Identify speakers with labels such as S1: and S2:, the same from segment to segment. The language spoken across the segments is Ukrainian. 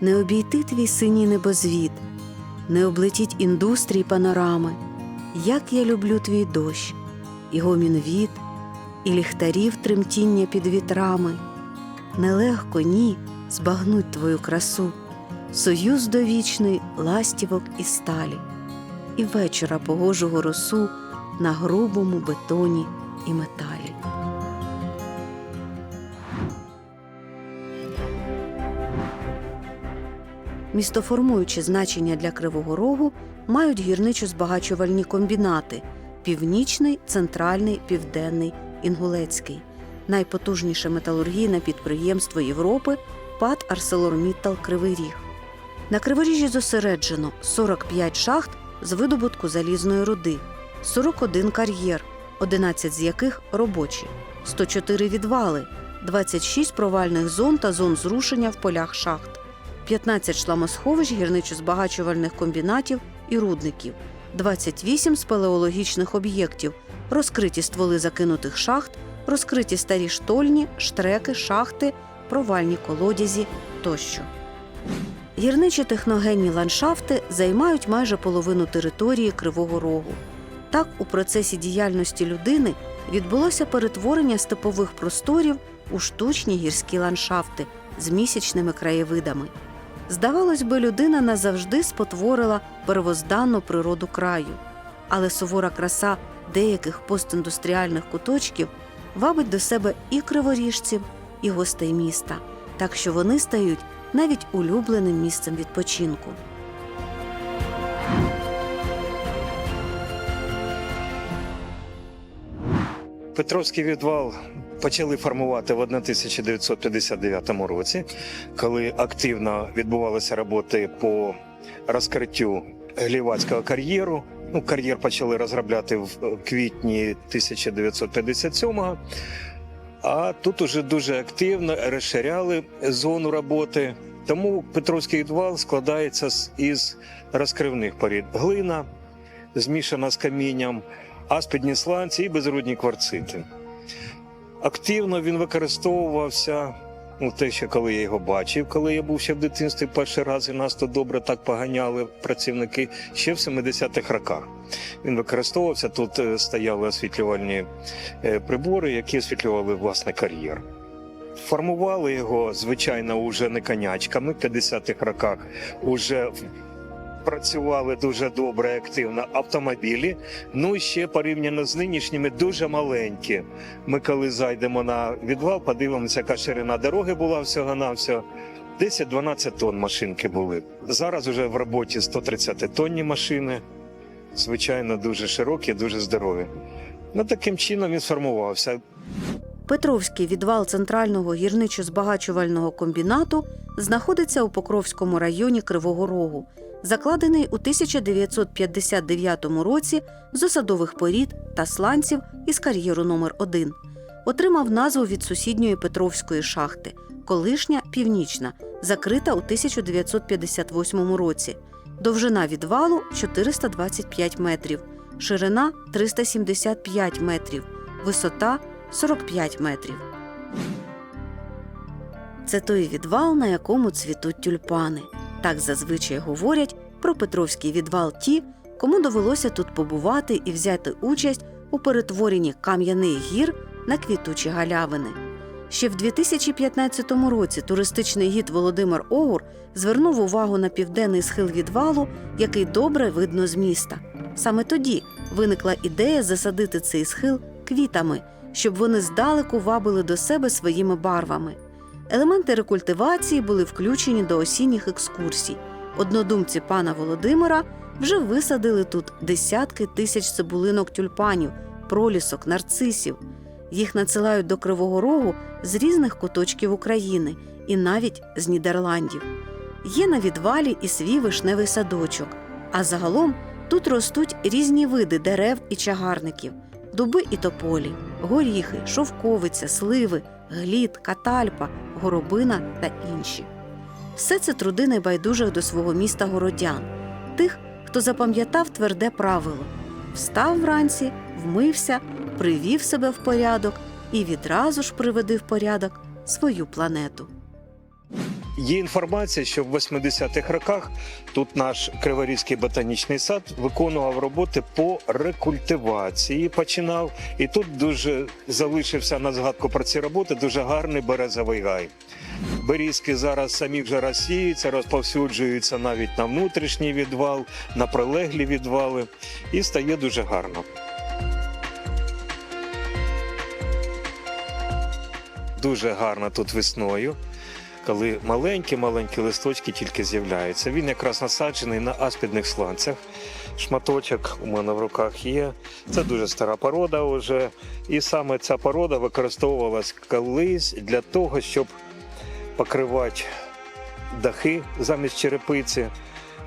S1: не обійти твій синій небозвід, не облетіть індустрій панорами. Як я люблю твій дощ, і гомін віт, і ліхтарів тремтіння під вітрами. Нелегко ні збагнуть твою красу, союз довічний ластівок і сталі, і вечора погожого росу на грубому бетоні і металі. Містоформуюче значення для Кривого Рогу мають гірничо-збагачувальні комбінати Північний, Центральний, Південний, Інгулецький. Найпотужніше металургійне підприємство Європи ПАТ Арселорміттал Кривий Ріг. На Криворіжжі зосереджено 45 шахт з видобутку залізної руди, 41 кар'єр, 11 з яких робочі, 104 відвали, 26 провальних зон та зон зрушення в полях шахт. 15 шламосховищ гірничо-збагачувальних комбінатів і рудників, 28 спелеологічних об'єктів, розкриті стволи закинутих шахт, розкриті старі штольні, штреки, шахти, провальні колодязі тощо. Гірничі техногенні ландшафти займають майже половину території Кривого Рогу. Так, у процесі діяльності людини відбулося перетворення степових просторів у штучні гірські ландшафти з місячними краєвидами. Здавалось би, людина назавжди спотворила первозданну природу краю, але сувора краса деяких постіндустріальних куточків вабить до себе і криворіжців, і гостей міста, так що вони стають навіть улюбленим місцем відпочинку.
S2: Петровський відвал почали формувати в 1959 році, коли активно відбувалися роботи по розкриттю глівацького кар'єру. Ну, кар'єр почали розробляти в квітні 1957-го. А тут уже дуже активно розширяли зону роботи. Тому Петровський відвал складається із розкривних порід. Глина змішана з камінням, аспідні сланці і безрудні кварцити. Активно він використовувався. Ну, те, що коли я його бачив, коли я був ще в дитинстві перший раз, і нас тут добре так поганяли працівники ще в 70-х роках. Він використовувався. Тут е, стояли освітлювальні е, прибори, які освітлювали власне кар'єр. Формували його, звичайно, уже не конячками. В 50-х роках уже працювали дуже добре активно автомобілі. Ну і ще порівняно з нинішніми дуже маленькі. Ми коли зайдемо на відвал, подивимося, яка ширина дороги була всього на всього. 10-12 тонн машинки були. Зараз вже в роботі 130 тонні машини. Звичайно, дуже широкі, дуже здорові. Ну, таким чином він сформувався.
S1: Петровський відвал центрального гірничо-збагачувального комбінату знаходиться у Покровському районі Кривого Рогу, закладений у 1959 році з осадових порід та сланців із кар'єру номер 1 Отримав назву від сусідньої Петровської шахти, колишня північна, закрита у 1958 році. Довжина відвалу 425 метрів, ширина 375 метрів, висота 45 метрів. Це той відвал, на якому цвітуть тюльпани. Так зазвичай говорять про Петровський відвал ті, кому довелося тут побувати і взяти участь у перетворенні кам'яних гір на квітучі галявини. Ще в 2015 році туристичний гід Володимир Огур звернув увагу на південний схил відвалу, який добре видно з міста. Саме тоді виникла ідея засадити цей схил квітами, щоб вони здалеку вабили до себе своїми барвами. Елементи рекультивації були включені до осінніх екскурсій. Однодумці пана Володимира вже висадили тут десятки тисяч цибулинок тюльпанів, пролісок, нарцисів. Їх надсилають до Кривого Рогу з різних куточків України і навіть з Нідерландів. Є на відвалі і свій вишневий садочок. А загалом тут ростуть різні види дерев і чагарників: дуби і тополі, горіхи, шовковиця, сливи, глід, катальпа, горобина та інші. Все це труди найбайдужих до свого міста городян, тих, хто запам'ятав тверде правило: встав вранці, вмився, привів себе в порядок і відразу ж приведи в порядок свою планету.
S2: Є інформація, що в 80-х роках тут наш Криворізький ботанічний сад виконував роботи по рекультивації. Починав, і тут дуже залишився на згадку про ці роботи дуже гарний березовий гай. Берізки зараз самі вже розсіюються, розповсюджуються навіть на внутрішній відвал, на прилеглі відвали, і стає дуже гарно. Дуже гарно тут весною, коли маленькі-маленькі листочки тільки з'являються. Він якраз насаджений на аспідних сланцях. Шматочок у мене в руках є. Це дуже стара порода вже. І саме ця порода використовувалась колись для того, щоб покривати дахи замість черепиці.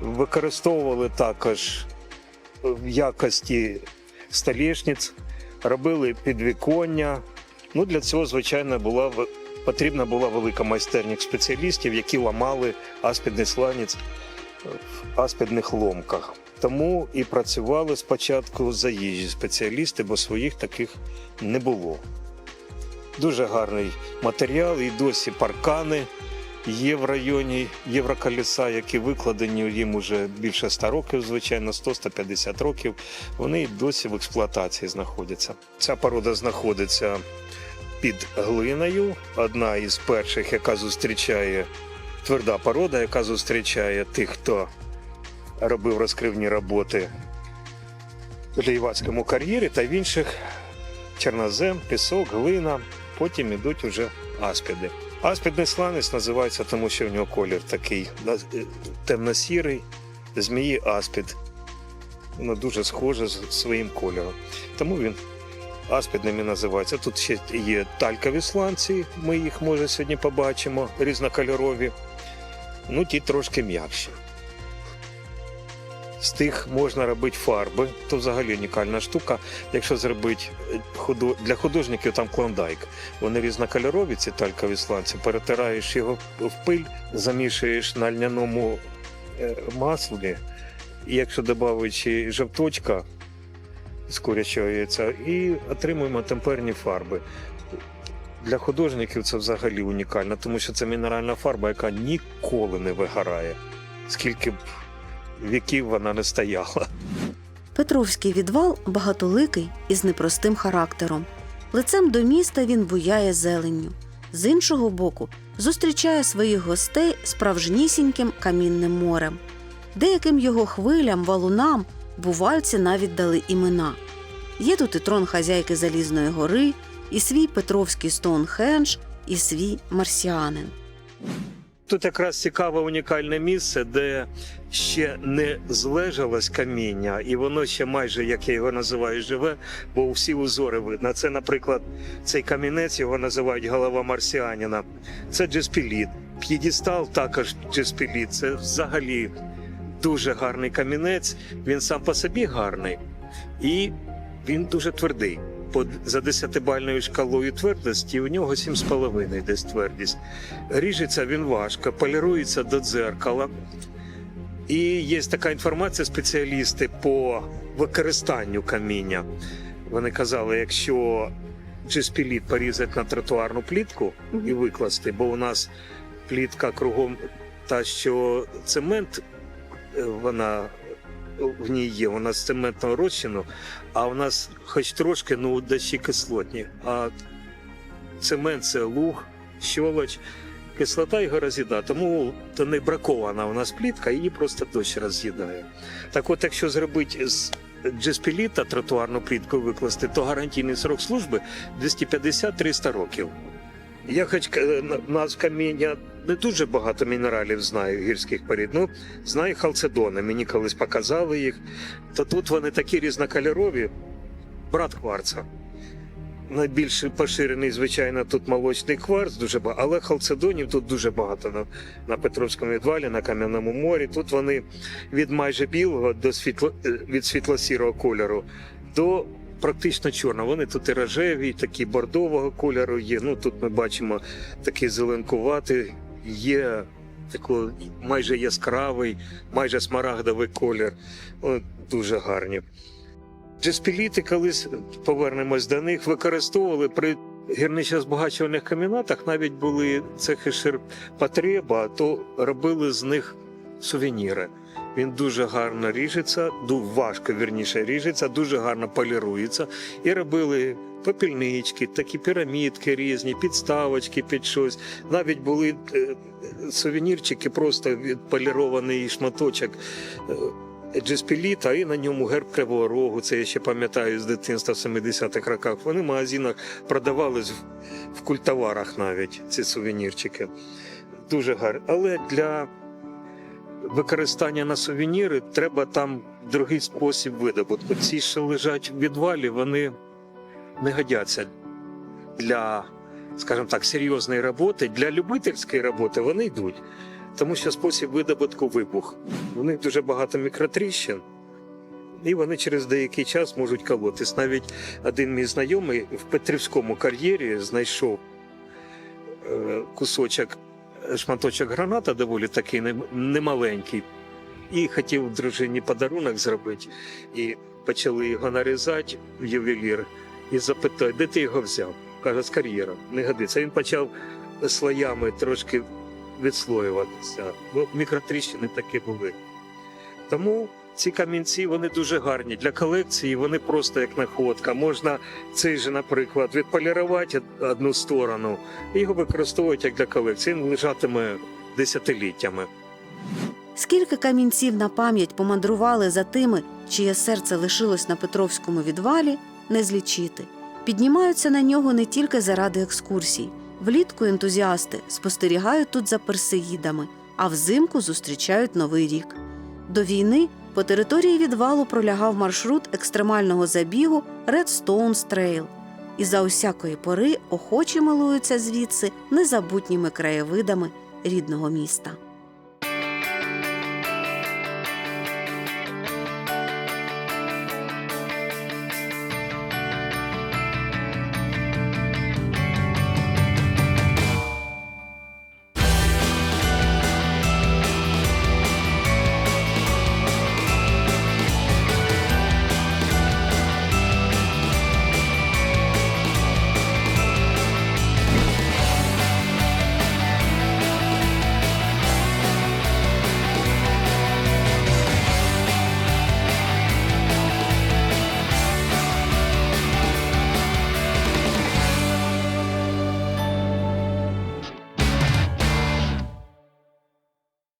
S2: Використовували також в якості столішниць, робили підвіконня. Ну, для цього, звичайно, була потрібна була велика майстерність спеціалістів, які ламали аспідний сланець в аспідних ломках. Тому і працювали спочатку заїжджі спеціалісти, бо своїх таких не було. Дуже гарний матеріал, і досі паркани є в районі Євроколіса, які викладені їм уже більше 100 років, звичайно, 100-150 років. Вони досі в експлуатації знаходяться. Ця порода знаходиться під глиною. Одна із перших, яка зустрічає тверда порода, яка зустрічає тих, хто робив розкривні роботи в Ліївацькому кар'єрі та в інших чорнозем, пісок, глина. Потім ідуть уже аспіди. Аспідний сланець називається, тому що в нього колір такий е, темно-сірий, змії аспід. Воно дуже схоже з своїм кольором. Тому він аспідними називається. Тут ще є талькові сланці, ми їх може сьогодні побачимо, різнокольорові. Ну, ті трошки м'якші. З тих можна робити фарби, то взагалі унікальна штука. Якщо зробити е, для художників там клондайк. Вони різнокольорові, ці талькові сланці, перетираєш його в пиль, замішуєш на льняному е, маслі, і якщо додаючи жовточка з курячого яйця, і отримуємо темперні фарби. Для художників це взагалі унікально, тому що це мінеральна фарба, яка ніколи не вигорає, скільки б віків вона не стояла.
S1: Петровський відвал багатоликий і з непростим характером. Лицем до міста він буяє зеленню. З іншого боку, зустрічає своїх гостей справжнісіньким камінним морем. Деяким його хвилям, валунам бувальці навіть дали імена. Є тут і трон хазяйки Залізної гори, і свій Петровський Стоунхендж, і свій марсіанин.
S2: Тут якраз цікаве унікальне місце, де ще не злежалось каміння, і воно ще майже, як я його називаю, живе, бо всі узори видно. Це, наприклад, цей камінець його називають голова марсіанина. Це джеспіліт. П'єдістал також джеспіліт. Це взагалі дуже гарний камінець. Він сам по собі гарний і він дуже твердий. За десятибальною шкалою твердості у нього 7,5 десь твердість. Ріжеться він важко, полірується до дзеркала. І є така інформація, спеціалісти по використанню каміння. Вони казали, якщо джеспіліт порізати на тротуарну плітку і викласти, бо у нас плітка кругом та, що цемент, вона в ній є, вона з цементного розчину, а у нас хоч трошки, ну, дощі кислотні. А цемент це луг, щолоч, кислота його роз'їдає. Тому то не бракована у нас плітка, її просто дощ роз'їдає. Так от, якщо зробити з джеспіліта тротуарну плітку викласти, то гарантійний срок служби 250-300 років. Я хоч е, на- каміння не дуже багато мінералів знаю гірських порід. Ну, знаю халцедони, мені колись показали їх. То тут вони такі різнокольорові, брат кварца. Найбільш поширений, звичайно, тут молочний кварц, дуже багато, але халцедонів тут дуже багато на, на Петровському відвалі, на Кам'яному морі. Тут вони від майже білого до світло, е, від світло-сірого кольору до практично чорного. Вони тут і рожеві, такі бордового кольору є. Ну тут ми бачимо такий зеленкуватий, є такий майже яскравий, майже смарагдовий колір. О, дуже гарні. Джеспіліти колись повернемось до них, використовували при гірничо-збагачувальних комбінатах навіть були цехи ширпотреба, то робили з них сувеніри. Він дуже гарно ріжеться, важко вірніше ріжеться, дуже гарно полірується. І робили попільнички, такі пірамідки різні, підставочки під щось. Навіть були е, сувенірчики, просто відполірований шматочок е, джеспіліта, і на ньому герб Кривого Рогу. Це я ще пам'ятаю з дитинства в 70-х роках. Вони в магазинах продавались в, культоварах навіть ці сувенірчики. Дуже гарно. Але для використання на сувеніри треба там другий спосіб видобутку. Ці, що лежать в відвалі, вони не годяться для, скажімо так, серйозної роботи. Для любительської роботи вони йдуть, тому що спосіб видобутку вибух. У них дуже багато мікротріщин. І вони через деякий час можуть колотись. Навіть один мій знайомий в Петрівському кар'єрі знайшов е, кусочок, шматочок граната, доволі такий немаленький, і хотів дружині подарунок зробити. І почали його нарізати в ювелір і запитали, де ти його взяв? Каже, з кар'єра, не годиться. Він почав слоями трошки відслоюватися, бо мікротріщини такі були. Тому ці камінці вони дуже гарні для колекції, вони просто як находка. Можна цей же, наприклад, відполірувати одну сторону і його використовувати як для колекції. Він лежатиме десятиліттями.
S1: Скільки камінців на пам'ять помандрували за тими, чиє серце лишилось на Петровському відвалі, не злічити. Піднімаються на нього не тільки заради екскурсій. Влітку ентузіасти спостерігають тут за персеїдами, а взимку зустрічають Новий рік. До війни по території відвалу пролягав маршрут екстремального забігу Redstones Trail. І за усякої пори охочі милуються звідси незабутніми краєвидами рідного міста.